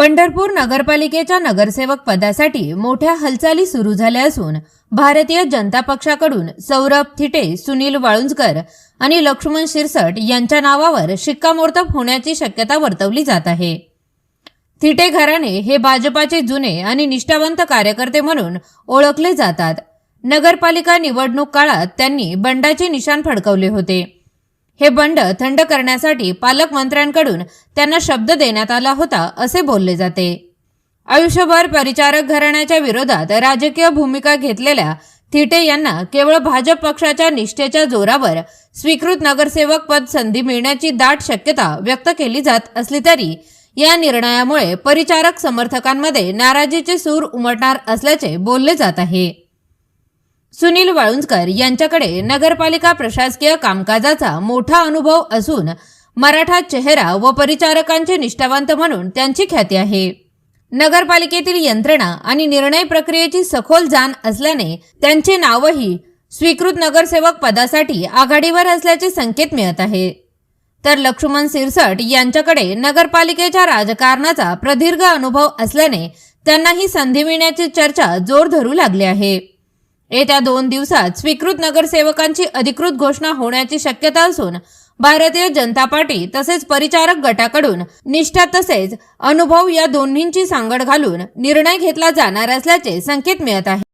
पंढरपूर नगरपालिकेच्या नगरसेवक पदासाठी मोठ्या हालचाली सुरू झाल्या असून भारतीय जनता पक्षाकडून सौरभ थिटे सुनील वाळुंजकर आणि लक्ष्मण शिरसट यांच्या नावावर शिक्कामोर्तब होण्याची शक्यता वर्तवली जात आहे. थिटे घराणे हे भाजपाचे जुने आणि निष्ठावंत कार्यकर्ते म्हणून ओळखले जातात. नगरपालिका निवडणूक काळात त्यांनी बंडाचे निशाण फडकवले होते. हे बंड थंड करण्यासाठी पालकमंत्र्यांकडून त्यांना शब्द देण्यात आला होता असे बोलले जाते. आयुष्यभर परिचारक घराण्याच्या विरोधात राजकीय भूमिका घेतलेल्या थिटे यांना केवळ भाजप पक्षाच्या निष्ठेच्या जोरावर स्वीकृत नगरसेवक पद संधी मिळण्याची दाट शक्यता व्यक्त केली जात असली तरी या निर्णयामुळे परिचारक समर्थकांमध्ये नाराजीचे सूर उमटणार असल्याचे बोलले जात आहे. सुनील वाळुंजकर यांच्याकडे नगरपालिका प्रशासकीय कामकाजाचा मोठा अनुभव असून मराठा चेहरा व परिचारकांचे निष्ठावंत म्हणून त्यांची ख्याती आहे. नगरपालिकेतील यंत्रणा आणि निर्णय प्रक्रियेची सखोल जाण असल्याने त्यांचे नावही स्वीकृत नगरसेवक पदासाठी आघाडीवर असल्याचे संकेत मिळत आहे. तर लक्ष्मण सिरसट यांच्याकडे नगरपालिकेच्या राजकारणाचा प्रदीर्घ अनुभव असल्याने त्यांना ही संधी मिळण्याची चर्चा जोर धरू लागली आहे. येत्या दोन दिवसात स्वीकृत नगरसेवकांची अधिकृत घोषणा होण्याची शक्यता असून भारतीय जनता पार्टी तसेच परिचारक गटाकडून निष्ठा तसेच अनुभव या दोन्हींची सांगड घालून निर्णय घेतला जाणार असल्याचे संकेत मिळत आहे.